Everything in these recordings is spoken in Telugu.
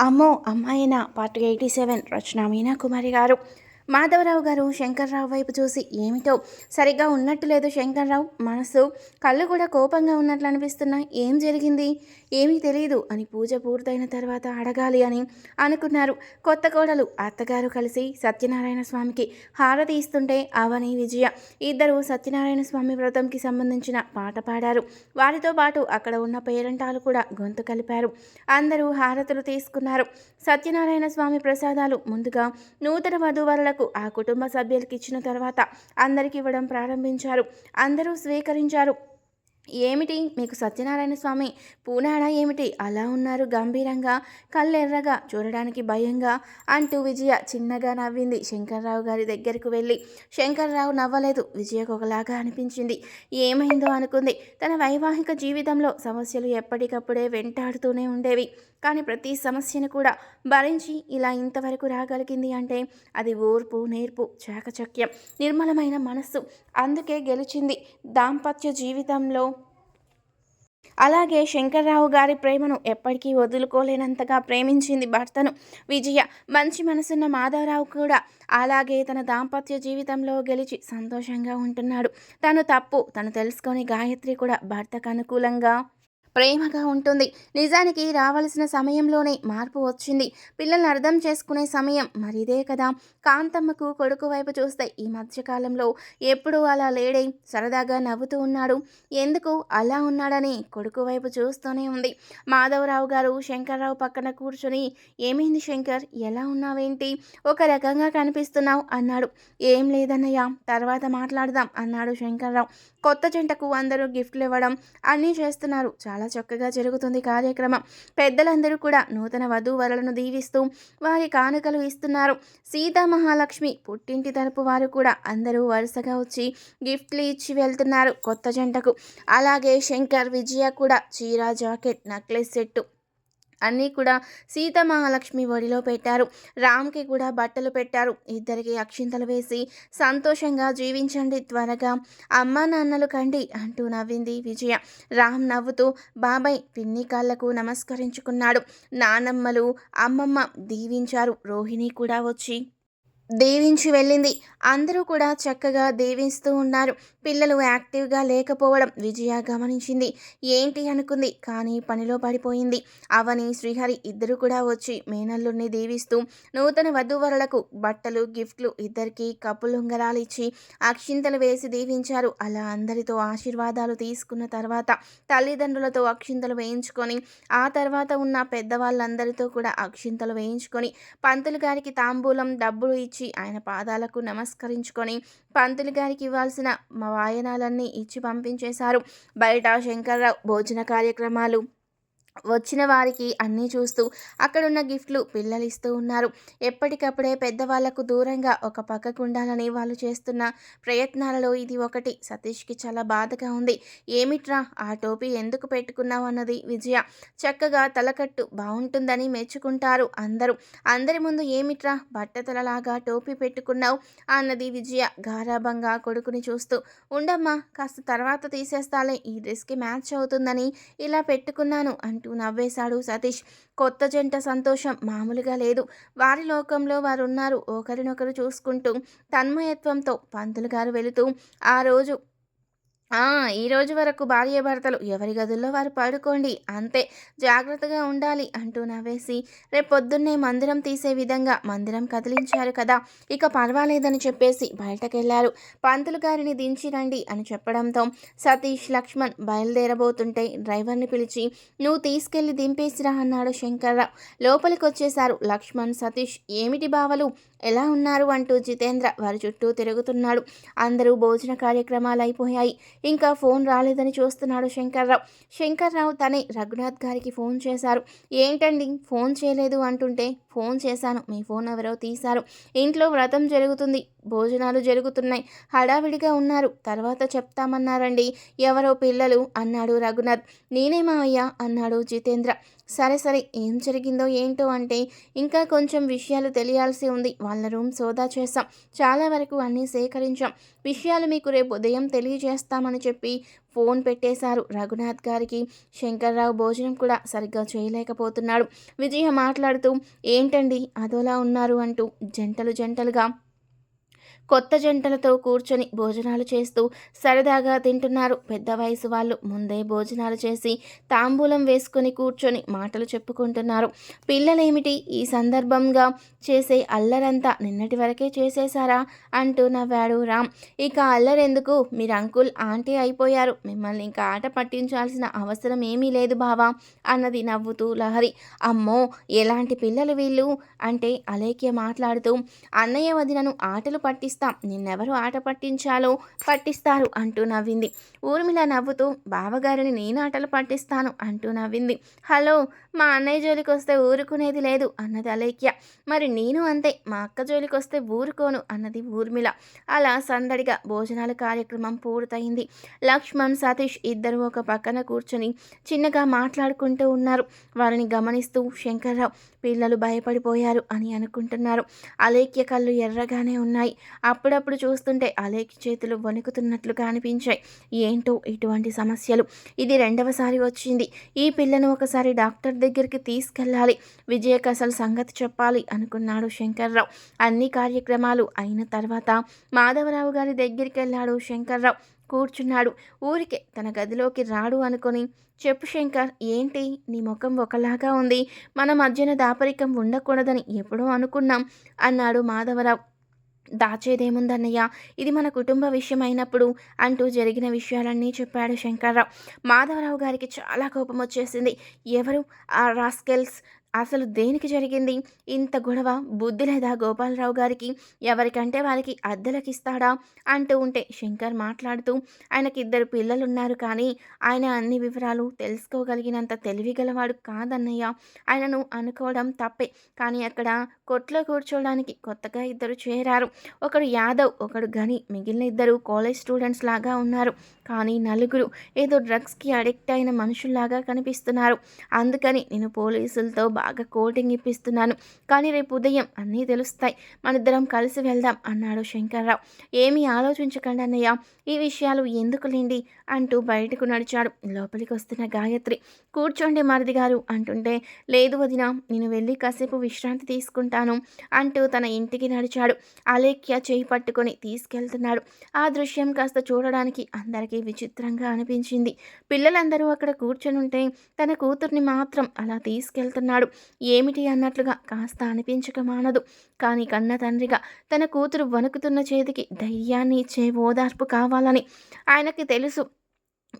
అమ్మో అమ్మాయిన part eighty seven Rachana Meena Kumari గారు. మాధవరావు గారు శంకర్రావు వైపు చూసి ఏమిటో సరిగ్గా ఉన్నట్టు లేదు శంకర్రావు. మనసు కళ్ళు కూడా కోపంగా ఉన్నట్లు అనిపిస్తున్నాయి ఏం జరిగింది? ఏమీ తెలియదు అని పూజ పూర్తయిన తర్వాత అడగాలి అని అనుకున్నారు. కొత్త కోడలు అత్తగారు కలిసి సత్యనారాయణ స్వామికి హారతి ఇస్తుంటే అవని విజయ ఇద్దరు సత్యనారాయణ స్వామి వ్రతంకి సంబంధించిన పాట పాడారు. వారితో పాటు అక్కడ ఉన్న పేరంటాలు కూడా గొంతు కలిపారు. అందరూ హారతులు తీసుకున్నారు. సత్యనారాయణ స్వామి ప్రసాదాలు ముందుగా నూతన వధూవరులకు ఆ కుటుంబ సభ్యులకి ఇచ్చిన తర్వాత అందరికి ఇవ్వడం ప్రారంభించారు. అందరూ స్వీకరించారు. ఏమిటి? మీకు సత్యనారాయణ స్వామి పూనాడా ఏమిటి? అలా ఉన్నారు గంభీరంగా కళ్ళెర్రగా చూడడానికి భయంగా అంటూ విజయ చిన్నగా నవ్వింది. శంకర్రావు గారి దగ్గరకు వెళ్ళి శంకర్రావు నవ్వలేదు. విజయకు ఒకలాగా అనిపించింది. ఏమైందో అనుకుంది. తన వైవాహిక జీవితంలో సమస్యలు ఎప్పటికప్పుడే వెంటాడుతూనే ఉండేవి. కానీ ప్రతి సమస్యను కూడా భరించి ఇలా ఇంతవరకు రాగలిగింది అంటే అది ఓర్పు నేర్పు చాకచక్యం నిర్మలమైన మనస్సు. అందుకే గెలిచింది దాంపత్య జీవితంలో. అలాగే శంకర్రావు గారి ప్రేమను ఎప్పటికీ వదులుకోలేనంతగా ప్రేమించింది భర్తను విజయ. మంచి మనసున్న మాధవరావు కూడా అలాగే తన దాంపత్య జీవితంలో గెలిచి సంతోషంగా ఉంటున్నాడు. తను తప్పు తను తెలుసుకొని గాయత్రి కూడా భర్తకు అనుకూలంగా ప్రేమగా ఉంటుంది. నిజానికి రావలసిన సమయంలోనే మార్పు వచ్చింది. పిల్లల్ని అర్థం చేసుకునే సమయం మరిదే కదా. కాంతమ్మకు కొడుకు వైపు చూస్తే ఈ మధ్యకాలంలో ఎప్పుడూ అలా లేడే సరదాగా నవ్వుతూ ఉన్నాడు. ఎందుకు అలా ఉన్నాడని కొడుకు వైపు చూస్తూనే ఉంది. మాధవరావు గారు శంకర్రావు పక్కన కూర్చొని ఏమైంది శంకర్? ఎలా ఉన్నావేంటి? ఒక రకంగా కనిపిస్తున్నావు అన్నాడు. ఏం లేదన్నయ్య తర్వాత మాట్లాడదాం అన్నాడు శంకర్రావు. కొత్త జంటకు అందరూ గిఫ్ట్లు ఇవ్వడం అన్నీ చేస్తున్నారు. చాలా చక్కగా జరుగుతుంది కార్యక్రమం. పెద్దలందరూ కూడా నూతన వధూవరులను దీవిస్తూ వారి కానుకలు ఇస్తున్నారు. సీతా మహాలక్ష్మి పుట్టింటి తరపు వారు కూడా అందరూ వరుసగా వచ్చి గిఫ్ట్లు ఇచ్చి వెళ్తున్నారు కొత్త జంటకు. అలాగే శంకర్ విజయ కూడా చీర జాకెట్ నెక్లెస్ సెట్టు అన్నీ కూడా సీత మహాలక్ష్మి ఒడిలో పెట్టారు. రామ్కి కూడా బట్టలు పెట్టారు. ఇద్దరికి అక్షింతలు వేసి సంతోషంగా జీవించండి త్వరగా. అమ్మ నాన్నలు కండి అంటూ నవ్వింది విజయ. రామ్ నవ్వుతూ బాబాయ్ పిన్ని కాళ్ళకు నమస్కరించుకున్నాడు. నానమ్మలు అమ్మమ్మ దీవించారు. రోహిణి కూడా వచ్చి దీవించి వెళ్ళింది. అందరూ కూడా చక్కగా దీవిస్తూ ఉన్నారు. పిల్లలు యాక్టివ్గా లేకపోవడం విజయ గమనించింది. ఏంటి అనుకుంది కానీ పనిలో పడిపోయింది. అవని శ్రీహరి ఇద్దరు కూడా వచ్చి మేనల్లుడిని దీవిస్తూ నూతన వధూవరులకు బట్టలు గిఫ్ట్లు ఇద్దరికి కప్పులుంగరాలు ఇచ్చి అక్షింతలు వేసి దీవించారు. అలా అందరితో ఆశీర్వాదాలు తీసుకున్న తర్వాత తల్లిదండ్రులతో అక్షింతలు వేయించుకొని ఆ తర్వాత ఉన్న పెద్దవాళ్ళందరితో కూడా అక్షింతలు వేయించుకొని పంతులు గారికి తాంబూలం డబ్బులు ఇచ్చి వచ్చి ఆయన పాదాలకు నమస్కరించుకొని పంతులు గారికి ఇవ్వాల్సిన వాయనాలన్నీ ఇచ్చి పంపించేశారు. బయట శంకర్రావు భోజన కార్యక్రమాలు వచ్చిన వారికి అన్నీ చూస్తూ అక్కడున్న గిఫ్ట్లు పిల్లలు ఇస్తూ ఉన్నారు. ఎప్పటికప్పుడే పెద్దవాళ్ళకు దూరంగా ఒక పక్కకు ఉండాలని వాళ్ళు చేస్తున్న ప్రయత్నాలలో ఇది ఒకటి. సతీష్కి చాలా బాధగా ఉంది. ఏమిట్రా ఆ టోపీ ఎందుకు పెట్టుకున్నావు అన్నది విజయ చక్కగా తలకట్టు బాగుంటుందని మెచ్చుకుంటారు అందరూ. అందరి ముందు ఏమిట్రా బట్టతలలాగా టోపీ పెట్టుకున్నావు అన్నది విజయ గారాభంగా కొడుకుని చూస్తూ. ఉండమ్మా కాస్త తర్వాత తీసేస్తాలే ఈ డ్రెస్కి మ్యాచ్ అవుతుందని ఇలా పెట్టుకున్నాను అంటూ అంటూ నవ్వేశాడు సతీష్. కొత్త జంట సంతోషం మామూలుగా లేదు. వారి లోకంలో వారు ఉన్నారు ఒకరినొకరు చూసుకుంటూ తన్మయత్వంతో పంతులు గారు వెళుతూ ఆ రోజు ఈ రోజు వరకు భార్యాభర్తలు ఎవరి గదుల్లో వారు పడుకోండి అంతే జాగ్రత్తగా ఉండాలి అంటూ నవ్వేసి రేపు పొద్దున్నే మందిరం తీసే విధంగా మందిరం కదిలించారు కదా ఇక పర్వాలేదని చెప్పేసి బయటకెళ్ళారు. పంతులు గారిని దించి రండి అని చెప్పడంతో సతీష్ లక్ష్మణ్ బయలుదేరబోతుంటే డ్రైవర్ని పిలిచి నువ్వు తీసుకెళ్ళి దింపేసిరా అన్నాడు శంకర్రావు. లోపలికి వచ్చేశారు లక్ష్మణ్ సతీష్ ఏమిటి బావలు? ఎలా ఉన్నారు? అంటూ జితేంద్ర వారి చుట్టూ తిరుగుతున్నాడు. అందరూ భోజన కార్యక్రమాలు అయిపోయాయి. ఇంకా ఫోన్ రాలేదని చూస్తున్నాడు శంకర్రావు. శంకర్రావు తనే రఘునాథ్ గారికి ఫోన్ చేశారు. ఏంటండి? ఫోన్ చేయలేదు అంటుంటే ఫోన్ చేశాను. మీ ఫోన్ ఎవరో తీశారు. ఇంట్లో వ్రతం జరుగుతుంది. భోజనాలు జరుగుతున్నాయి. హడావిడిగా ఉన్నారు. తర్వాత చెప్తామన్నారండి. ఎవరో పిల్లలు అన్నాడు రఘునాథ్. నేనే మావయ్య అన్నాడు జితేంద్ర. సరే సరే ఏం జరిగిందో ఏంటో అంటే ఇంకా కొంచెం విషయాలు తెలియాల్సి ఉంది. వాళ్ళ రూమ్ సోదా చేశాం. చాలా వరకు అన్నీ సేకరించాం. విషయాలు మీకు రేపు ఉదయం తెలియజేస్తామని చెప్పి ఫోన్ పెట్టేశారు రఘునాథ్ గారికి. శంకర్రావు భోజనం కూడా సరిగ్గా చేయలేకపోతున్నాడు. విజయ మాట్లాడుతూ ఏంటండి అదోలా ఉన్నారు? అంటూ జంటలు జంటలుగా కొత్త జంటలతో కూర్చొని భోజనాలు చేస్తూ సరదాగా తింటున్నారు పెద్ద వయసు వాళ్ళు. ముందే భోజనాలు చేసి తాంబూలం వేసుకొని కూర్చొని మాటలు చెప్పుకుంటున్నారు. పిల్లలేమిటి? ఈ సందర్భంగా చేసే అల్లరంతా నిన్నటి వరకే చేసేశారా? అంటూ నవ్వాడు రామ్. ఇక అల్లరెందుకు? మీరు అంకుల్ ఆంటీ అయిపోయారు. మిమ్మల్ని ఇంకా ఆట పట్టించాల్సిన అవసరం ఏమీ లేదు బావా అన్నది నవ్వుతూ లహరి. అమ్మో ఎలాంటి పిల్లలు వీళ్ళు? అంటే అలేఖ్య మాట్లాడుతూ అన్నయ్య వదినను ఆటలు పట్టిస్తూ చేస్తాం నిన్నెవరు ఆట పట్టించాలో పట్టిస్తారు అంటూ నవ్వింది. ఊర్మిళ నవ్వుతూ బావగారిని నేను ఆటలు పట్టిస్తాను అంటూ నవ్వింది. హలో మా అన్నయ్య జోలికి వస్తే ఊరుకునేది లేదు అన్నది అలైక్య మరి నేను అంతే మా అక్క జోలికి వస్తే ఊరుకోను అన్నది ఊర్మిళ. అలా సందడిగా భోజనాల కార్యక్రమం పూర్తయింది. లక్ష్మణ్ సతీష్ ఇద్దరు ఒక పక్కన కూర్చొని చిన్నగా మాట్లాడుకుంటూ ఉన్నారు. వారిని గమనిస్తూ శంకర్రావు పిల్లలు భయపడిపోయారు అని అనుకుంటున్నారు. అలేఖ్య కళ్ళు ఎర్రగానే ఉన్నాయి. అప్పుడప్పుడు చూస్తుంటే అలేఖ్య చేతులు వణుకుతున్నట్లుగా అనిపించాయి ఏంటో ఇటువంటి సమస్యలు? ఇది రెండవసారి వచ్చింది. ఈ పిల్లను ఒకసారి డాక్టర్ దగ్గరికి తీసుకెళ్ళాలి. విజయకు అసలు సంగతి చెప్పాలి అనుకున్నాడు శంకర్రావు. అన్ని కార్యక్రమాలు అయిన తర్వాత మాధవరావు గారి దగ్గరికి వెళ్ళాడు శంకర్రావు. కూర్చున్నాడు. ఊరికే తన గదిలోకి రాడు అనుకొని చెప్పు శంకర్ ఏంటి? నీ ముఖం ఒకలాగా ఉంది. మన మధ్యన దాపరికం ఉండకూడదని ఎప్పుడూ అనుకున్నాం అన్నాడు మాధవరావు. దాచేదేముందన్నయ్య? ఇది మన కుటుంబ విషయం అయినప్పుడు అంటూ జరిగిన విషయాలన్నీ చెప్పాడు శంకర్రావు. మాధవరావు గారికి చాలా కోపం వచ్చేసింది ఎవరు? ఆ రాస్కెల్స్ అసలు దేనికి జరిగింది? ఇంత గొడవ బుద్ధి లేదా గోపాలరావు గారికి? ఎవరికంటే వారికి అద్దెలకిస్తాడా? అంటూ ఉంటే శంకర్ మాట్లాడుతూ ఆయనకి ఇద్దరు పిల్లలున్నారు కానీ ఆయన అన్ని వివరాలు తెలుసుకోగలిగినంత తెలివిగలవాడు కాదన్నయ్య. ఆయనను అనుకోవడం తప్పే కానీ అక్కడ కొట్లో కూర్చోవడానికి కొత్తగా ఇద్దరు చేరారు. ఒకడు యాదవ్ ఒకడు గని మిగిలిన ఇద్దరు కాలేజ్ స్టూడెంట్స్ లాగా ఉన్నారు. కానీ నలుగురు ఏదో డ్రగ్స్కి అడిక్ట్ అయిన మనుషుల్లాగా కనిపిస్తున్నారు. అందుకని నేను పోలీసులతో బాగా కోటింగ్ ఇప్పిస్తున్నాను. కానీ రేపు ఉదయం అన్నీ తెలుస్తాయి. మనిద్దరం కలిసి వెళ్దాం అన్నాడు శంకర్రావు. ఏమీ ఆలోచించకండి అన్నయ్య. ఈ విషయాలు ఎందుకులేండి అంటూ బయటకు నడిచాడు. లోపలికి వస్తున్న గాయత్రి కూర్చోండి మరిది గారు అంటుంటే లేదు వదిన నేను వెళ్ళి కాసేపు విశ్రాంతి తీసుకుంటాను అంటూ తన ఇంటికి నడిచాడు. అలేఖ్య చేయి పట్టుకొని తీసుకెళ్తున్నాడు. ఆ దృశ్యం కాస్త చూడడానికి అందరికీ విచిత్రంగా అనిపించింది. పిల్లలందరూ అక్కడ కూర్చొని ఉంటే తన కూతుర్ని మాత్రం అలా తీసుకెళ్తున్నాడు. ఏమిటి అన్నట్లుగా కాస్త అనిపించక మానదు. కానీ కన్న తండ్రిగా తన కూతురు వణుకుతున్న చేతికి ధైర్యాన్ని ఇచ్చే ఓదార్పు కావాలని ఆయనకి తెలుసు.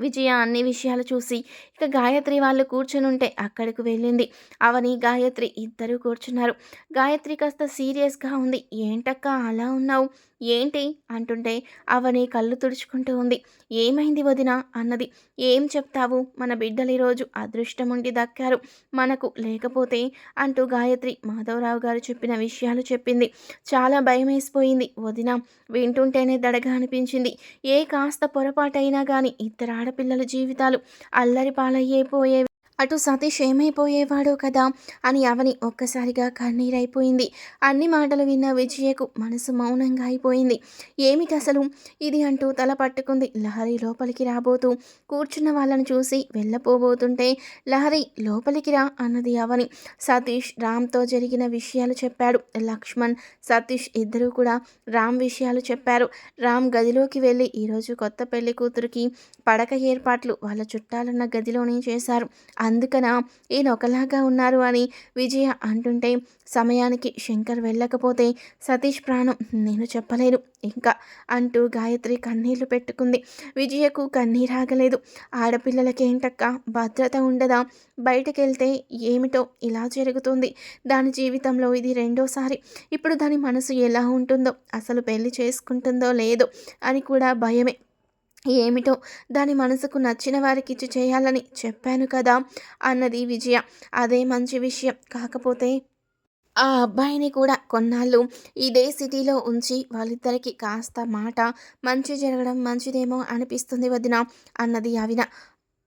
విజయ అన్ని విషయాలు చూసి ఇక గాయత్రి వాళ్ళు కూర్చునుంటే అక్కడికి వెళ్ళింది. అవని గాయత్రి ఇద్దరూ కూర్చున్నారు. గాయత్రి కాస్త సీరియస్గా ఉంది. ఏంటక్క అలా ఉన్నావు? ఏంటి? అంటుంటే అవని కళ్ళు తుడుచుకుంటూ ఉంది. ఏమైంది వదిన? అన్నది. ఏం చెప్తావు? మన బిడ్డలు ఈరోజు అదృష్టం ఉండి దక్కారు. మనకు లేకపోతే అంటూ గాయత్రి మాధవరావు గారు చెప్పిన విషయాలు చెప్పింది. చాలా భయం వేసిపోయింది వదిన. వింటుంటేనే దడగా అనిపించింది. ఏ కాస్త పొరపాటైనా కానీ ఇద్దరు ఆడపిల్లల జీవితాలు అల్లరి పాలయ్యైపోయేవి అటు సతీష్ ఏమైపోయేవాడో కదా అని అవని ఒక్కసారిగా కన్నీరైపోయింది. అన్ని మాటలు విన్న విజయకు మనసు మౌనంగా అయిపోయింది. ఏమిటి అసలు? ఇది అంటూ తల పట్టుకుంది లహరి లోపలికి రాబోతూ. కూర్చున్న వాళ్ళని చూసి వెళ్ళపోబోతుంటే లహరి లోపలికి రా అన్నది అవని. సతీష్ రామ్తో జరిగిన విషయాలు చెప్పాడు. లక్ష్మణ్ సతీష్ ఇద్దరూ కూడా రామ్ విషయాలు చెప్పారు. రామ్ గదిలోకి వెళ్ళి ఈరోజు కొత్త పెళ్ళి కూతురికి పడక ఏర్పాట్లు వాళ్ళ చుట్టాలున్న గదిలోనే చేశారు. అందుకన ఈయన ఒకలాగా ఉన్నారు అని విజయ అంటుంటే సమయానికి శంకర్ వెళ్ళకపోతే సతీష్ ప్రాణం నేను చెప్పలేను ఇంకా అంటూ గాయత్రి కన్నీళ్ళు పెట్టుకుంది. విజయకు కన్నీరాగలేదు ఆడపిల్లలకేంటక్క భద్రత ఉండదా? బయటకెళ్తే ఏమిటో ఇలా జరుగుతుంది. దాని జీవితంలో ఇది రెండోసారి. ఇప్పుడు దాని మనసు ఎలా ఉంటుందో అసలు పెళ్ళి చేసుకుంటుందో లేదో అని కూడా భయమే. ఏమిటో దాని మనసుకు నచ్చిన వారికి ఇచ్చి చేయాలని చెప్పాను కదా అన్నది విజయ. అదే మంచి విషయం. కాకపోతే ఆ అబ్బాయిని కూడా కొన్నాళ్ళు ఇదే సిటీలో ఉంచి వాళ్ళిద్దరికి కాస్త మాట మంచి జరగడం మంచిదేమో అనిపిస్తుంది వదిన అన్నది అవిన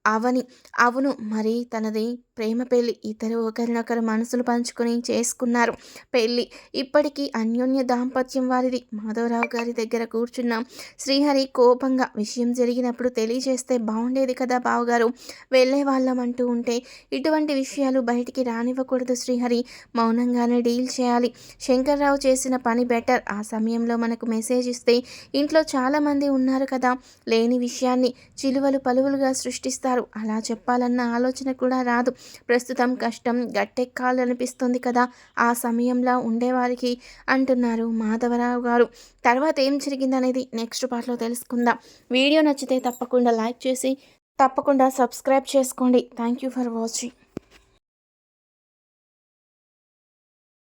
అవని అవును మరి తనది ప్రేమ పెళ్ళి. ఇద్దరు ఒకరినొకరు మనసులు పంచుకొని చేసుకున్నారు. పెళ్ళి ఇప్పటికీ అన్యోన్య దాంపత్యం వారిది. మాధవరావు గారి దగ్గర కూర్చున్న శ్రీహరి కోపంగా విషయం జరిగినప్పుడు తెలియజేస్తే బాగుండేది కదా బావగారు. వెళ్ళే వాళ్ళం అంటూ ఉంటే ఇటువంటి విషయాలు బయటికి రానివ్వకూడదు శ్రీహరి. మౌనంగానే డీల్ చేయాలి. శంకర్రావు చేసిన పని బెటర్. ఆ సమయంలో మనకు మెసేజ్ ఇస్తే ఇంట్లో చాలామంది ఉన్నారు కదా. లేని విషయాన్ని చిలువలు పలువులుగా సృష్టిస్తారు. అలా చెప్పాలన్న ఆలోచన కూడా రాదు. ప్రస్తుతం కష్టం గట్టెక్కాలనిపిస్తుంది కదా. ఆ సమయంలో ఉండేవారికి అంటున్నారు మాధవరావు గారు. తర్వాత ఏం జరిగిందనేది నెక్స్ట్ పార్ట్లో తెలుసుకుందాం. వీడియో నచ్చితే తప్పకుండా లైక్ చేసి తప్పకుండా సబ్స్క్రైబ్ చేసుకోండి. Thank you for watching.